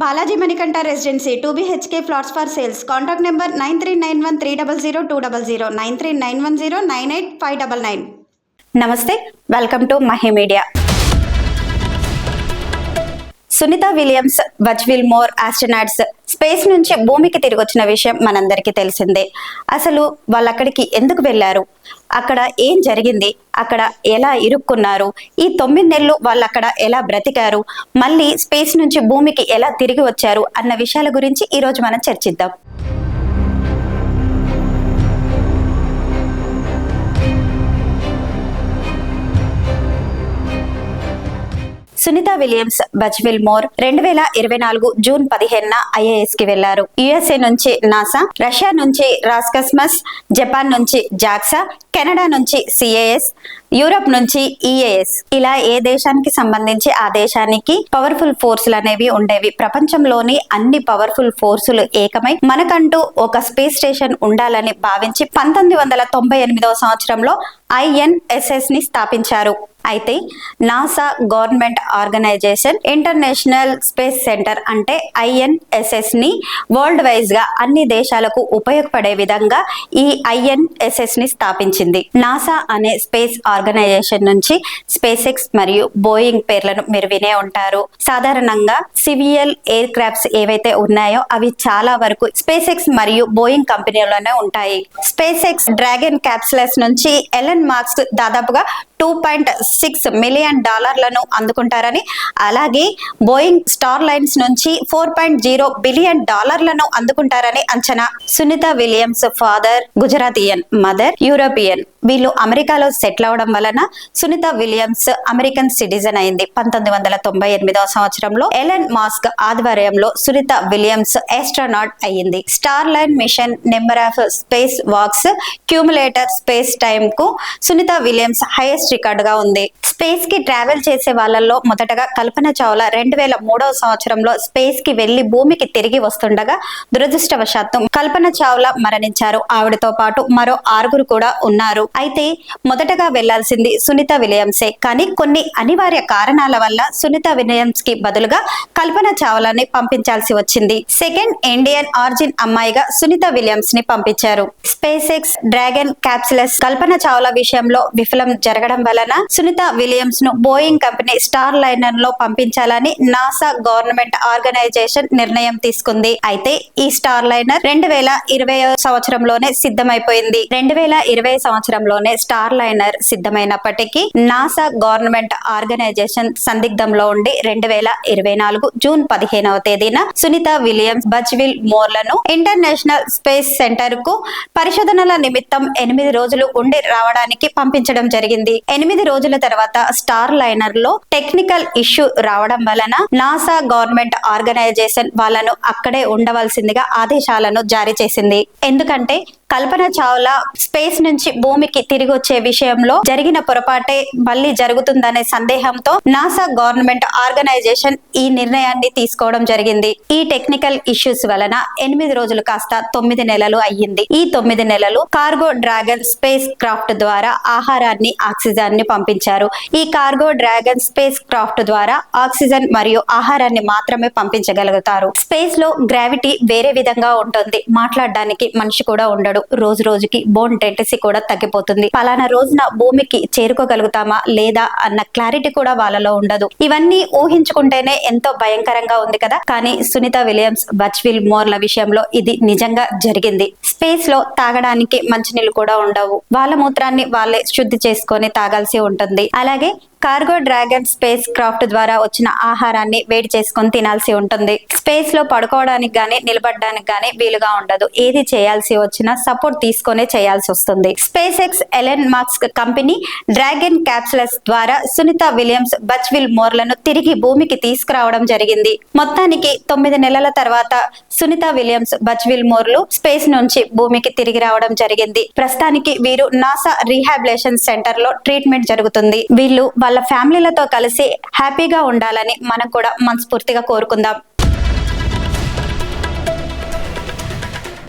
Balaji Manikanta residency two BHK flats for sales. Contact number nine three nine one three double zero two double zero nine three nine one zero nine eight five double nine. నమస్తే welcome to Mahi media. Sunita Williams Butch Wilmore astronauts space నుంచి భూమికి తిరిగి వచ్చిన విషయం మనందరికీ తెలిసిందే. అసలు వాళ్ళు అక్కడికి ఎందుకు వెళ్ళారు? అక్కడ ఏం జరిగింది? అక్కడ ఎలా ఇరుక్కున్నారు? ఈ తొమ్మిది నెలలు వాళ్ళు అక్కడ ఎలా బ్రతికారు? మళ్ళీ స్పేస్ నుంచి భూమికి ఎలా తిరిగి వచ్చారు? అన్న విషయాల గురించి ఈరోజు మనం చర్చిద్దాం. సునీత విలియమ్స్ బజ్వెల్ మోర్ రెండు వేల ఇరవై నాలుగు జూన్ పదిహేనున ఐఏఎస్కి వెళ్ళారు యుఎస్ఏ నుంచి నాసా రష్యా నుంచి రాస్కస్మస్ జపాన్ నుంచి జాక్సా కెనడా నుంచి సిఏఎస్ యూరప్ నుంచి ఈఏఎస్. ఇలా ఏ దేశానికి సంబంధించి ఆ దేశానికి పవర్ఫుల్ ఫోర్సులు అనేవి ఉండేవి? ప్రపంచంలోని అన్ని పవర్ఫుల్ ఫోర్సులు ఏకమై మనకంటూ ఒక స్పేస్ స్టేషన్ ఉండాలని భావించి పంతొమ్మిది వందల తొంభై ఎనిమిదవ సంవత్సరంలో ఐఎన్ఎస్ఎస్ని స్థాపించారు. అయితే NASA government organization international space center అంటే ఐఎన్ఎస్ఎస్ని వరల్డ్ వైజ్గా అన్ని దేశాలకు ఉపయోగపడే విధంగా ఈ ఐఎన్ఎస్ఎస్ని స్థాపించింది. నాసా అనే స్పేస్ ఆర్గనైజేషన్ నుంచి స్పేస్ ఎక్స్ మరియు బోయింగ్ పేర్లను మీరు వినే ఉంటారు. సాధారణంగా సివియల్ ఎయిర్ క్రాఫ్ట్స్ ఏవైతే ఉన్నాయో అవి చాలా వరకు స్పేస్ ఎక్స్ మరియు బోయింగ్ కంపెనీలోనే ఉంటాయి. స్పేస్ ఎక్స్ డ్రాగన్ క్యాప్సులస్ నుంచి ఎలన్ మార్క్స్ దాదాపుగా టూ పాయింట్ సిక్స్ మిలియన్ డాలర్లను అందుకుంటారని అలాగే బోయింగ్ స్టార్ లైన్స్ నుంచి ఫోర్ పాయింట్ జీరో బిలియన్ డాలర్లను అందుకుంటారని అంచనా. సునీత విలియమ్స్ ఫాదర్ గుజరాతీయన్ మదర్ యూరోపియన్. వీళ్ళు అమెరికాలో సెటిల్ అవడం వలన సునీత విలియమ్స్ అమెరికన్ సిటిజన్ అయింది. పంతొమ్మిది వందల తొంభై ఎనిమిదవ సంవత్సరంలో ఎలన్ మాస్క్ ఆధ్వర్యంలో సునీత విలియమ్స్ ఆస్ట్రోనాట్ అయ్యింది. Starliner mission number of space walks cumulative space టైమ్కు Sunita Williams highest రికార్డ్గా ఉంది. స్పేస్కి ట్రావెల్ చేసే వాళ్ళల్లో మొదటగా కల్పన చావ్లా రెండు వేల మూడవ సంవత్సరంలో స్పేస్కి వెళ్ళి భూమికి తిరిగి వస్తుండగా దురదృష్టవశాత్తు కల్పన చావ్లా మరణించారు. ఆవిడతో పాటు మరో ఆరుగురు కూడా ఉన్నారు. అయితే మొదటగా వెళ్ళాల్సింది సునీత విలియమ్సే. కానీ కొన్ని అనివార్య కారణాల వల్ల సునీత విలియమ్స్కి బదులుగా కల్పన చావ్లాని పంపించాల్సి వచ్చింది. సెకండ్ ఇండియన్ ఆర్జిన్ అమ్మాయిగా సునీత విలియమ్స్ని పంపించారు. Space X Dragon capsules Kalpana Chawla విషయంలో విఫలం జరగడం వలన సునీత విలియమ్స్ను బోయింగ్ కంపెనీ స్టార్ లైనర్లో పంపించాలని నాసా గవర్నమెంట్ ఆర్గనైజేషన్ నిర్ణయం తీసుకుంది. అయితే ఈ స్టార్ లైనర్ రెండు వేల ఇరవై సంవత్సరంలోనే సిద్ధమైపోయింది. రెండు వేల ఇరవై సంవత్సరంలోనే స్టార్ లైనర్ సిద్ధమైనప్పటికీ నాసా గవర్నమెంట్ ఆర్గనైజేషన్ సందిగ్ధంలో ఉండి రెండు వేల ఇరవై నాలుగు జూన్ పదిహేనవ తేదీన సునీత విలియమ్స్ బజ్విల్ మోర్లను ఇంటర్నేషనల్ స్పేస్ సెంటర్కు పరిశోధనల నిమిత్తం ఎనిమిది రోజులు ఉండి రావడానికి పంపించడం జరిగింది. ఎనిమిది రోజుల తర్వాత స్టార్ లైనర్లో టెక్నికల్ ఇష్యూ రావడం వలన నాసా గవర్నమెంట్ ఆర్గనైజేషన్ వాళ్ళను అక్కడే ఉండవలసిందిగా ఆదేశాలను జారీ చేసింది. ఎందుకంటే కల్పన చావ్లా స్పేస్ నుంచి భూమికి తిరిగి వచ్చే విషయంలో జరిగిన పొరపాటే మళ్ళీ జరుగుతుందనే సందేహంతో నాసా గవర్నమెంట్ ఆర్గనైజేషన్ ఈ నిర్ణయాన్ని తీసుకోవడం జరిగింది. ఈ టెక్నికల్ ఇష్యూస్ వలన ఎనిమిది రోజులు కాస్త తొమ్మిది నెలలు అయ్యింది. ఈ తొమ్మిది నెలలు కార్గో డ్రాగన్ స్పేస్ క్రాఫ్ట్ ద్వారా ఆహారాన్ని ఆక్సిజన్ ఆక్సిజన్ని పంపించారు. ఈ కార్గో డ్రాగన్ స్పేస్ క్రాఫ్ట్ ద్వారా ఆక్సిజన్ మరియు ఆహారాన్ని మాత్రమే పంపించగలుగుతారు. స్పేస్లో గ్రావిటీ వేరే విధంగా ఉంటుంది. మాట్లాడడానికి మనిషి కూడా ఉండడు. రోజు రోజుకి బోన్ డెంటసీ కూడా తగ్గిపోతుంది. పలానా రోజున భూమికి చేరుకోగలుగుతామా లేదా అన్న క్లారిటీ కూడా వాళ్ళలో ఉండదు. ఇవన్నీ ఊహించుకుంటేనే ఎంతో భయంకరంగా ఉంది కదా? కానీ సునీత విలియమ్స్ బచ్విల్ మోర్ల విషయంలో ఇది నిజంగా జరిగింది. స్పేస్లో తాగడానికి మంచినీళ్ళు కూడా ఉండవు. వాళ్ళ మూత్రాన్ని వాళ్ళే శుద్ధి చేసుకొని తాగాల్సి ఉంటుంది. అలాగే కార్గో డ్రాగన్ స్పేస్ క్రాఫ్ట్ ద్వారా వచ్చిన ఆహారాన్ని వేడి చేసుకొని తినాల్సి ఉంటుంది. స్పేస్లో పడుకోవడానికి గానీ నిలబడడానికి గానీ వీలుగా ఉండదు. ఏది చేయాల్సి వచ్చినా సపోర్ట్ తీసుకునే చేయాల్సి వస్తుంది. Space X Elon Musk company Dragon capsules ద్వారా సునీత విలియమ్స్ బచ్విల్ మోర్లను తిరిగి భూమికి తీసుకురావడం జరిగింది. మొత్తానికి తొమ్మిది నెలల తర్వాత సునీత విలియమ్స్ బచ్విల్ మోర్లు స్పేస్ నుంచి భూమికి తిరిగి రావడం జరిగింది. ప్రస్తుతానికి వీరు నాసా రీహాబిలేషన్ సెంటర్లో ట్రీట్మెంట్ జరుగుతుంది. వీళ్ళు వాళ్ళ ఫ్యామిలీలతో కలిసి హ్యాపీగా ఉండాలని మనం కూడా మనస్ఫూర్తిగా కోరుకుందాం.